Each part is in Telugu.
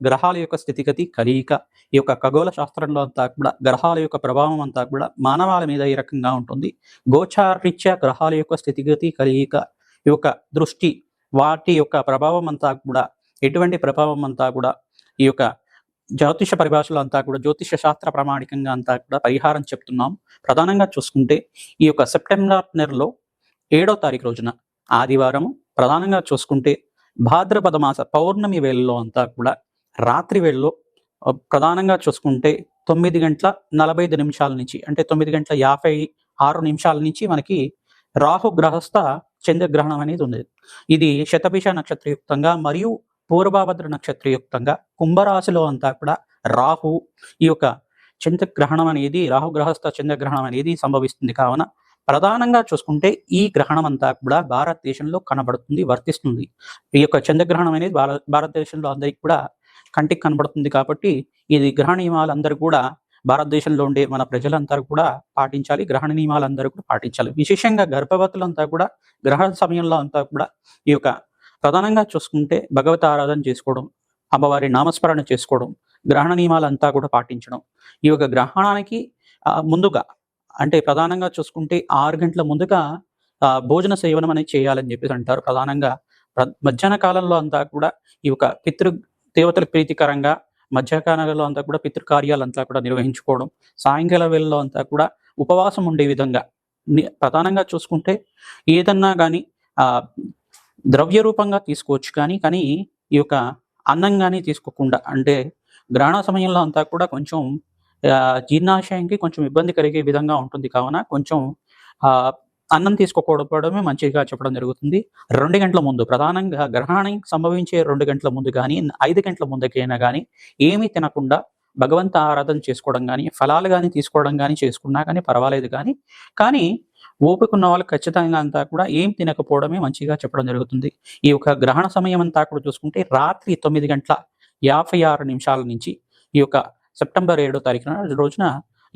గ్రహాల యొక్క స్థితిగతి కలయిక ఈ యొక్క ఖగోళ శాస్త్రంలో అంతా కూడా గ్రహాల యొక్క ప్రభావం అంతా కూడా మానవాల మీద ఈ రకంగా ఉంటుంది. గోచారీత్యా గ్రహాల యొక్క స్థితిగతి కలయిక ఈ యొక్క దృష్టి వాటి యొక్క ప్రభావం అంతా కూడా ఎటువంటి ప్రభావం అంతా కూడా ఈ యొక్క జ్యోతిష పరిభాషలో అంతా కూడా జ్యోతిష శాస్త్ర ప్రామాణికంగా అంతా కూడా పరిహారం చెప్తున్నాం. ప్రధానంగా చూసుకుంటే ఈ యొక్క సెప్టెంబర్ నెలలో ఏడో తారీఖు రోజున ఆదివారం ప్రధానంగా చూసుకుంటే భాద్రపద మాస పౌర్ణమి వేళల్లో అంతా కూడా రాత్రి వేళలో ప్రధానంగా చూసుకుంటే తొమ్మిది గంటల నలభై ఐదు నిమిషాల నుంచి అంటే తొమ్మిది గంటల యాభై ఆరు నిమిషాల నుంచి మనకి రాహు గ్రహస్థ చంద్రగ్రహణం అనేది ఉంది. ఇది శతభిష నక్షత్రయుక్తంగా మరియు పూర్వభద్ర నక్షత్రయుక్తంగా కుంభరాశిలో అంతా కూడా రాహు ఈ యొక్క చంద్రగ్రహణం అనేది రాహు గ్రహస్థ చంద్రగ్రహణం అనేది సంభవిస్తుంది. కావున ప్రధానంగా చూసుకుంటే ఈ గ్రహణం అంతా కూడా భారతదేశంలో కనబడుతుంది వర్తిస్తుంది. ఈ యొక్క చంద్రగ్రహణం అనేది భారత భారతదేశంలో అందరికీ కూడా కంటికి కనబడుతుంది కాబట్టి ఇది గ్రహణ నియమాలు అందరూ కూడా భారతదేశంలో ఉండే మన ప్రజలందరూ కూడా పాటించాలి గ్రహణ నియమాలు అందరూ కూడా పాటించాలి. విశేషంగా గర్భవతులంతా కూడా గ్రహణ సమయంలో అంతా కూడా ఈ యొక్క ప్రధానంగా చూసుకుంటే భగవత ఆరాధన చేసుకోవడం అమ్మవారి నామస్మరణ చేసుకోవడం గ్రహణ నియమాలంతా కూడా పాటించడం. ఈ యొక్క గ్రహణానికి ముందుగా అంటే ప్రధానంగా చూసుకుంటే ఆరు గంటల ముందుగా భోజన సేవనం అనేది చేయాలని చెప్పేసి అంటారు. ప్రధానంగా మధ్యాహ్న కాలంలో అంతా కూడా ఈ యొక్క పితృ దేవతలకు ప్రీతికరంగా మధ్యాహ్నాలలో అంతా కూడా పితృకార్యాలంతా కూడా నిర్వహించుకోవడం సాయంకాల వేళలో అంతా కూడా ఉపవాసం ఉండే విధంగా ప్రధానంగా చూసుకుంటే ఏదన్నా కానీ ఆ ద్రవ్య రూపంగా తీసుకోవచ్చు కానీ కానీ ఈ యొక్క అన్నం కానీ తీసుకోకుండా అంటే గ్రహణ సమయంలో అంతా కూడా కొంచెం జీర్ణాశయానికి జీర్ణాశయంకి కొంచెం ఇబ్బంది కలిగే విధంగా ఉంటుంది. కావున కొంచెం ఆ అన్నం తీసుకోకపోవడమే మంచిగా చెప్పడం జరుగుతుంది. రెండు గంటల ముందు ప్రధానంగా గ్రహణం సంభవించే రెండు గంటల ముందు కానీ ఐదు గంటల ముందుకైనా కానీ ఏమీ తినకుండా భగవంత ఆరాధన చేసుకోవడం కానీ ఫలాలు కానీ తీసుకోవడం కానీ చేసుకున్నా కానీ పర్వాలేదు కానీ కానీ ఓపిక ఉన్న వాళ్ళు ఖచ్చితంగా అంతా కూడా ఏం తినకపోవడమే మంచిగా చెప్పడం జరుగుతుంది. ఈ యొక్క గ్రహణ సమయం అంతా కూడా చూసుకుంటే రాత్రి తొమ్మిది గంటల యాభై ఆరు నిమిషాల నుంచి ఈ యొక్క సెప్టెంబర్ ఏడో తారీఖున రోజున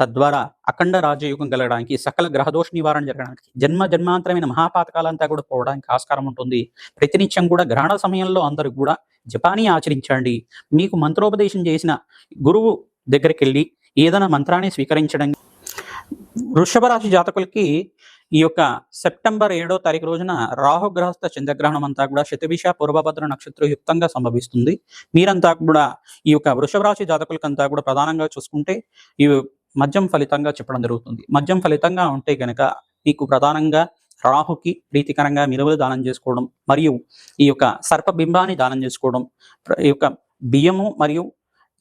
తద్వారా అఖండ రాజయోగం కలగడానికి సకల గ్రహదోష నివారణ జరగడానికి జన్మ జన్మాంతరమైన మహాపాతకాలంతా కూడా పోవడానికి ఆస్కారం ఉంటుంది. ప్రతినిత్యం కూడా గ్రహణ సమయంలో అందరూ కూడా జపాని ఆచరించండి. మీకు మంత్రోపదేశం చేసిన గురువు దగ్గరికి వెళ్ళి ఏదైనా మంత్రాన్ని స్వీకరించడం. వృషభ రాశి జాతకులకి ఈ యొక్క సెప్టెంబర్ ఏడో తారీఖు రోజున రాహుగ్రహస్థ చంద్రగ్రహణం అంతా కూడా శతభిష పూర్వభద్ర నక్షత్ర యుక్తంగా సంభవిస్తుంది. మీరంతా కూడా ఈ యొక్క వృషభ రాశి జాతకులకంతా కూడా ప్రధానంగా చూసుకుంటే ఈ మద్యం ఫలితంగా చెప్పడం జరుగుతుంది. మద్యం ఫలితంగా ఉంటే కనుక మీకు ప్రధానంగా రాహుకి ప్రీతికరంగా మినువులు దానం చేసుకోవడం మరియు ఈ యొక్క సర్పబింబాన్ని దానం చేసుకోవడం ఈ యొక్క బియ్యము మరియు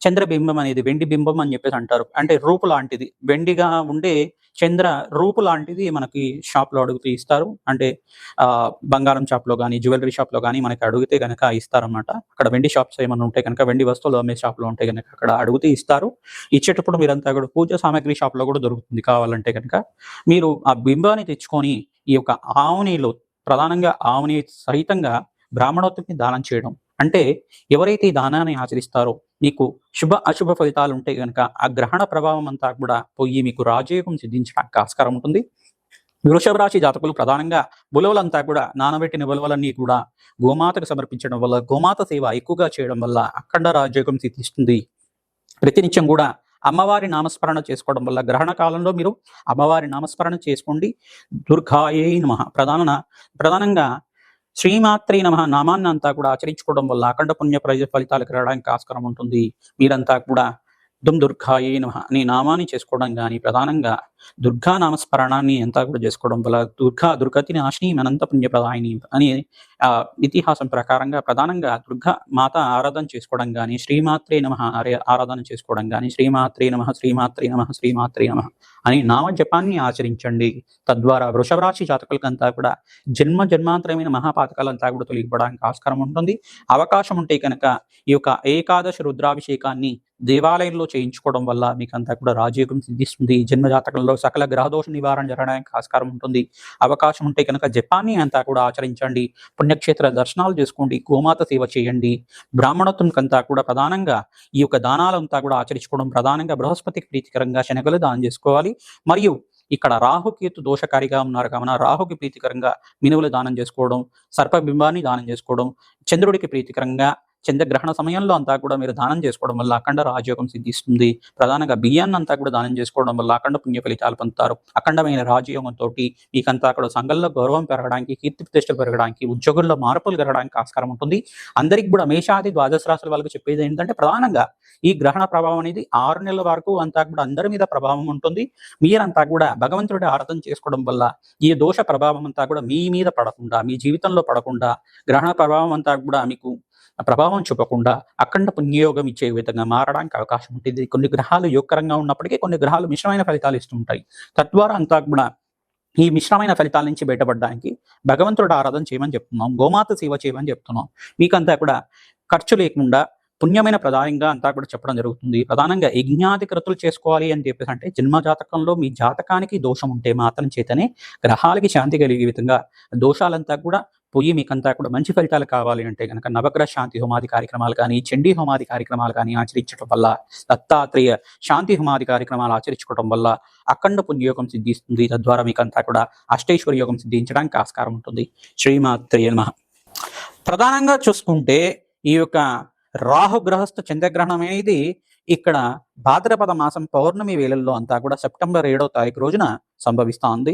చంద్రబింబం అనేది వెండి బింబం అని చెప్పేసి అంటారు. అంటే రూపు లాంటిది. వెండిగా ఉండే చంద్ర రూపు లాంటిది మనకి షాప్లో అడుగుతూ ఇస్తారు. అంటే ఆ బంగారం షాప్లో కానీ జ్యువెలరీ షాప్లో కానీ మనకి అడిగితే గనక ఇస్తారన్నమాట. అక్కడ వెండి షాప్స్ ఏమైనా ఉంటే కనుక వెండి వస్తువులు అమ్మే షాప్లో ఉంటే కనుక అక్కడ అడిగితే ఇస్తారు. ఇచ్చేటప్పుడు మీరంతా కూడా పూజ సామాగ్రి షాప్లో కూడా దొరుకుతుంది కావాలంటే కనుక మీరు ఆ బింబాన్ని తెచ్చుకొని ఈ యొక్క ఆవునిలో ప్రధానంగా ఆవుని సహితంగా బ్రాహ్మణోత్తుని దానం చేయడం అంటే ఎవరైతే ఈ దానాన్ని ఆచరిస్తారో మీకు శుభ అశుభ ఫలితాలు ఉంటే కనుక ఆ గ్రహణ ప్రభావం అంతా కూడా పోయి మీకు రాజయోగం సిద్ధించడానికి ఆస్కారం ఉంటుంది. వృషభ రాశి జాతకులు ప్రధానంగా బులవలంతా కూడా నానబెట్టిన బులవలన్నీ కూడా గోమాతకు సమర్పించడం వల్ల గోమాత సేవ ఎక్కువగా చేయడం వల్ల అఖండ రాజయోగం సిద్ధిస్తుంది. ప్రతినిత్యం కూడా అమ్మవారి నామస్మరణ చేసుకోవడం వల్ల గ్రహణ కాలంలో మీరు అమ్మవారి నామస్మరణ చేసుకోండి. దుర్గాయే నమ. ప్రధాన ప్రధానంగా శ్రీమాత్రి నమ. నామాన్ని అంతా కూడా ఆచరించుకోవడం వల్ల అఖండ పుణ్య ప్రజ ఫలితాలకు రావడానికి ఆస్కారం ఉంటుంది. మీరంతా కూడా దుమ్ దుర్గాయే నమ. అనే నామాన్ని చేసుకోవడం కానీ ప్రధానంగా దుర్గా నామస్మరణాన్ని అంతా కూడా చేసుకోవడం వల్ల దుర్గా దుర్గతి నాశిని అనంత పుణ్యప్రదాయిని అని ఆ ఇతిహాసం ప్రకారంగా ప్రధానంగా దుర్గా మాత ఆరాధన చేసుకోవడం కానీ శ్రీమాత్రే నమ ఆరాధన చేసుకోవడం కానీ శ్రీమాత్రే నమ శ్రీమాత్రే నమ శ్రీమాత్రే నమ అని నామ జపాన్ని ఆచరించండి. తద్వారా వృషభరాశి జాతకులకంతా కూడా జన్మ జన్మాంతరమైన మహాపాతకాలంతా కూడా తొలగిపోవడానికి ఆస్కారం ఉంటుంది. అవకాశం ఉంటే కనుక ఈ యొక్క ఏకాదశ రుద్రాభిషేకాన్ని దేవాలయంలో చేయించుకోవడం వల్ల మీకంతా కూడా రాజయోగం సిద్ధిస్తుంది. జన్మ జాతకంలో సకల గ్రహదోష నివారణ జరగడానికి ఆస్కారం ఉంటుంది. అవకాశం ఉంటే కనుక జపాన్ని అంతా కూడా ఆచరించండి. పుణ్యక్షేత్ర దర్శనాలు చేసుకోండి. గోమాత సేవ చేయండి. బ్రాహ్మణత్వంకంతా కూడా ప్రధానంగా ఈ యొక్క దానాలంతా కూడా ఆచరించుకోవడం ప్రధానంగా బృహస్పతికి ప్రీతికరంగా శనగలు దానం చేసుకోవాలి. మరియు ఇక్కడ రాహుకేతు దోషకారిగా ఉన్నారు కావున రాహుకి ప్రీతికరంగా మినువులు దానం చేసుకోవడం సర్పబింబాన్ని దానం చేసుకోవడం చంద్రుడికి ప్రీతికరంగా చంద్రగ్రహణ సమయంలో అంతా కూడా మీరు దానం చేసుకోవడం వల్ల అఖండ రాజయోగం సిద్ధిస్తుంది. ప్రధానంగా బియ్యాన్ని అంతా కూడా దానం చేసుకోవడం వల్ల అఖండ పుణ్య ఫలితాలు పొందుతారు. అఖండమైన రాజయోగంతో మీకంతా కూడా సంఘంలో గౌరవం పెరగడానికి కీర్తి ప్రతిష్టలు పెరగడానికి ఉద్యోగుల్లో మార్పులు జరగడానికి ఆస్కారం ఉంటుంది. అందరికి కూడా మేషాది ద్వాదశ రాశుల వాళ్ళకి చెప్పేది ఏంటంటే ప్రధానంగా ఈ గ్రహణ ప్రభావం అనేది ఆరు నెలల వరకు అంతా కూడా అందరి మీద ప్రభావం ఉంటుంది. మీరంతా కూడా భగవంతుడి ఆరాధన చేసుకోవడం వల్ల ఈ దోష ప్రభావం అంతా కూడా మీ మీద పడకుండా మీ జీవితంలో పడకుండా గ్రహణ ప్రభావం అంతా కూడా మీకు ప్రభావం చూపకుండా అఖండ పుణ్యయోగం ఇచ్చే విధంగా మారడానికి అవకాశం ఉంటుంది. కొన్ని గ్రహాలు యోగకరంగా ఉన్నప్పటికీ కొన్ని గ్రహాలు మిశ్రమైన ఫలితాలు ఇస్తుంటాయి తద్వారా అంతా కూడా ఈ మిశ్రమైన ఫలితాల నుంచి బయటపడడానికి భగవంతుడు ఆరాధన చేయమని చెప్తున్నాం. గోమాత సేవ చేయమని చెప్తున్నాం. మీకంతా కూడా ఖర్చు లేకుండా పుణ్యమైన ప్రధానంగా అంతా కూడా చెప్పడం జరుగుతుంది. ప్రధానంగా యజ్ఞాది కృతులు చేసుకోవాలి అని చెప్పేసి అంటే జన్మ జాతకంలో మీ జాతకానికి దోషం ఉంటే మాత్రం చేతనే గ్రహాలకి శాంతి కలిగే విధంగా దోషాలంతా కూడా పోయి మీకంతా కూడా మంచి ఫలితాలు కావాలి అంటే కనుక నవగ్రహ శాంతి హోమాది కార్యక్రమాలు కానీ చండీ హోమాది కార్యక్రమాలు కానీ ఆచరించడం వల్ల దత్తాత్రేయ శాంతి హోమాది కార్యక్రమాలు ఆచరించుకోవడం వల్ల అఖండ పుణ్యయోగం సిద్ధిస్తుంది. తద్వారా మీకంతా కూడా అష్టైశ్వర యోగం సిద్ధించడానికి ఆస్కారం ఉంటుంది. శ్రీమాత్రేయ నమ. ప్రధానంగా చూసుకుంటే ఈ యొక్క రాహుగ్రహస్థ చంద్రగ్రహణం అనేది ఇక్కడ భాద్రపద మాసం పౌర్ణమి వేళల్లో అంతా కూడా సెప్టెంబర్ ఏడో తారీఖు రోజున సంభవిస్తోంది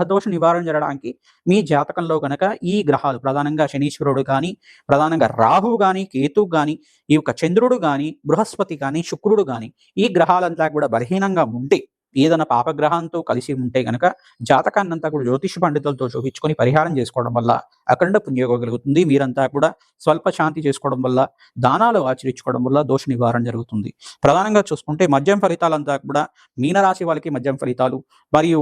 గ్రహదోష నివారణ జరగడానికి మీ జాతకంలో కనుక ఈ గ్రహాలు ప్రధానంగా శనీశ్వరుడు కానీ ప్రధానంగా రాహువు కానీ కేతు కానీ ఈ యొక్క చంద్రుడు కానీ బృహస్పతి కానీ శుక్రుడు కానీ ఈ గ్రహాలంతా కూడా బలహీనంగా ఉంటే ఏదైనా పాపగ్రహంతో కలిసి ఉంటే గనక జాతకాన్ని అంతా కూడా జ్యోతిష పండితులతో చూపించుకొని పరిహారం చేసుకోవడం వల్ల అఖండ పుణ్యోగం కలుగుతుంది. మీరంతా కూడా స్వల్ప శాంతి చేసుకోవడం వల్ల దానాలు ఆచరించుకోవడం వల్ల దోష నివారణ జరుగుతుంది. ప్రధానంగా చూసుకుంటే మద్యం ఫలితాలంతా కూడా మీనరాశి వాళ్ళకి మద్యం ఫలితాలు మరియు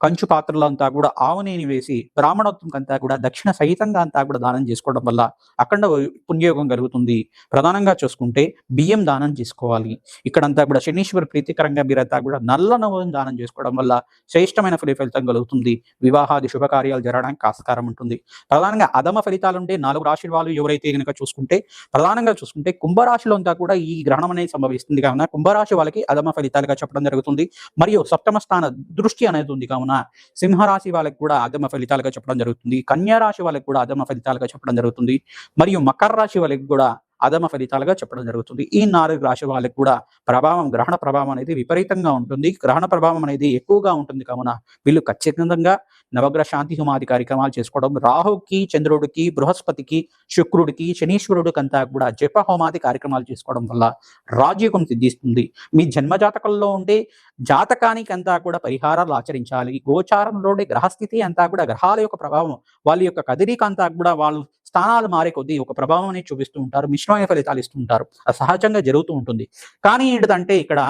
కంచు పాత్రలంతా కూడా ఆవునేని వేసి బ్రాహ్మణోత్వం అంతా కూడా దక్షిణ సహితంగా అంతా కూడా దానం చేసుకోవడం వల్ల అఖండ పుణ్యోగం కలుగుతుంది. ప్రధానంగా చూసుకుంటే బియ్యం దానం చేసుకోవాలి. ఇక్కడంతా కూడా శనీశ్వర ప్రీతికరంగా మీరంతా కూడా నల్ల నవం దానం చేసుకోవడం వల్ల శ్రేష్టమైన ఫలి ఫలితం కలుగుతుంది. వివాహాది శుభకార్యాలు జరగడానికి ఆస్కారం ఉంటుంది. ప్రధానంగా అధమ ఫలితాలు ఉంటే నాలుగు రాశి వాళ్ళు ఎవరైతే కనుక చూసుకుంటే ప్రధానంగా చూసుకుంటే కుంభరాశిలో అంతా కూడా ఈ గ్రహణం అనేది సంభవిస్తుంది. కావున కుంభరాశి వాళ్ళకి అధమ ఫలితాలుగా చెప్పడం జరుగుతుంది. మరియు సప్తమ స్థాన దృష్టి అనేది ఉంది. కావున సింహరాశి వాళ్ళకి కూడా అధమ ఫలితాలుగా చెప్పడం జరుగుతుంది. కన్యా రాశి వాళ్ళకి కూడా అధమ ఫలితాలుగా చెప్పడం జరుగుతుంది. మరియు మకర రాశి వాళ్ళకి కూడా అధమ ఫలితాలుగా చెప్పడం జరుగుతుంది. ఈ నాలుగు రాశి వాళ్ళకి కూడా ప్రభావం గ్రహణ ప్రభావం అనేది విపరీతంగా ఉంటుంది. గ్రహణ ప్రభావం అనేది ఎక్కువగా ఉంటుంది కావున వీళ్ళు ఖచ్చితంగా నవగ్రహ శాంతి హోమాది కార్యక్రమాలు చేసుకోవడం రాహుకి చంద్రుడికి బృహస్పతికి శుక్రుడికి శనీశ్వరుడికి అంతా కూడా జప హోమాది కార్యక్రమాలు చేసుకోవడం వల్ల రాజ్యోగం సిద్ధిస్తుంది. మీ జన్మజాతకంలో ఉండే జాతకానికి అంతా కూడా పరిహారాలు ఆచరించాలి. గోచారంలోని గ్రహస్థితి అంతా కూడా గ్రహాల యొక్క ప్రభావం వాళ్ళ యొక్క కదిరిక అంతా కూడా వాళ్ళు స్థానాలు మారే కొద్దీ ఒక ప్రభావం అనేది చూపిస్తూ ఉంటారు మిశ్రమైన ఫలితాలు ఇస్తూ ఉంటారు. అది సహజంగా జరుగుతూ ఉంటుంది. కానీ ఏంటంటే ఇక్కడ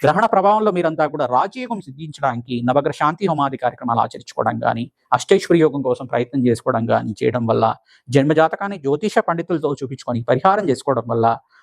గ్రహణ ప్రభావంలో మీరంతా కూడా రాజయోగం సిద్ధించడానికి నవగ్రహ శాంతి హోమాది కార్యక్రమాలు ఆచరించుకోవడం కానీ అష్టేశ్వరి యోగం కోసం ప్రయత్నం చేసుకోవడం కానీ చేయడం వల్ల జన్మజాతకాన్ని జ్యోతిష పండితులతో చూపించుకొని పరిహారం చేసుకోవడం వల్ల